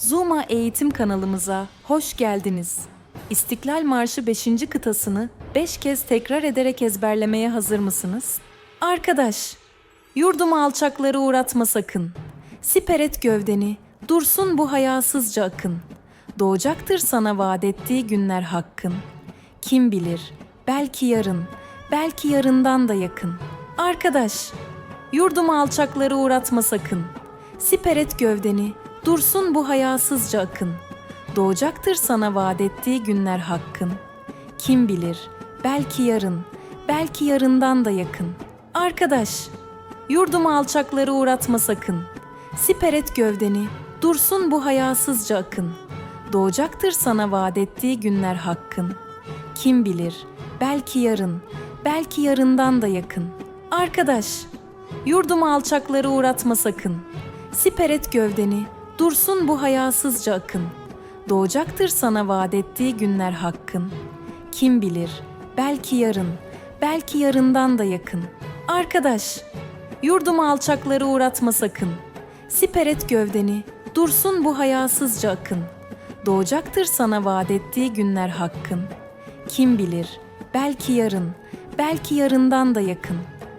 Zuma eğitim kanalımıza hoş geldiniz. İstiklal Marşı 5. kıtasını 5 kez tekrar ederek ezberlemeye hazır mısınız? Arkadaş, yurdumu alçakları uğratma sakın. Siper et gövdeni, dursun bu hayasızca akın. Doğacaktır sana vaat ettiği günler hakkın. Kim bilir, belki yarın, belki yarından da yakın. Arkadaş, yurdumu alçakları uğratma sakın. Siper et gövdeni, dursun bu hayasızca akın. Doğacaktır sana vaat ettiği günler hakkın. Kim bilir, belki yarın, belki yarından da yakın. Arkadaş, yurdumu alçakları uğratma sakın. Siper et gövdeni, dursun bu hayasızca akın. Doğacaktır sana vaat ettiği günler hakkın. Kim bilir, belki yarın, belki yarından da yakın. Arkadaş, yurdumu alçakları uğratma sakın. Siper et gövdeni, dursun bu hayasızca akın. Doğacaktır sana vaat ettiği günler hakkın. Kim bilir, belki yarın, belki yarından da yakın. Arkadaş, yurdumu alçakları uğratma sakın. Siper et gövdeni, dursun bu hayasızca akın. Doğacaktır sana vaat ettiği günler hakkın. Kim bilir, belki yarın, belki yarından da yakın.''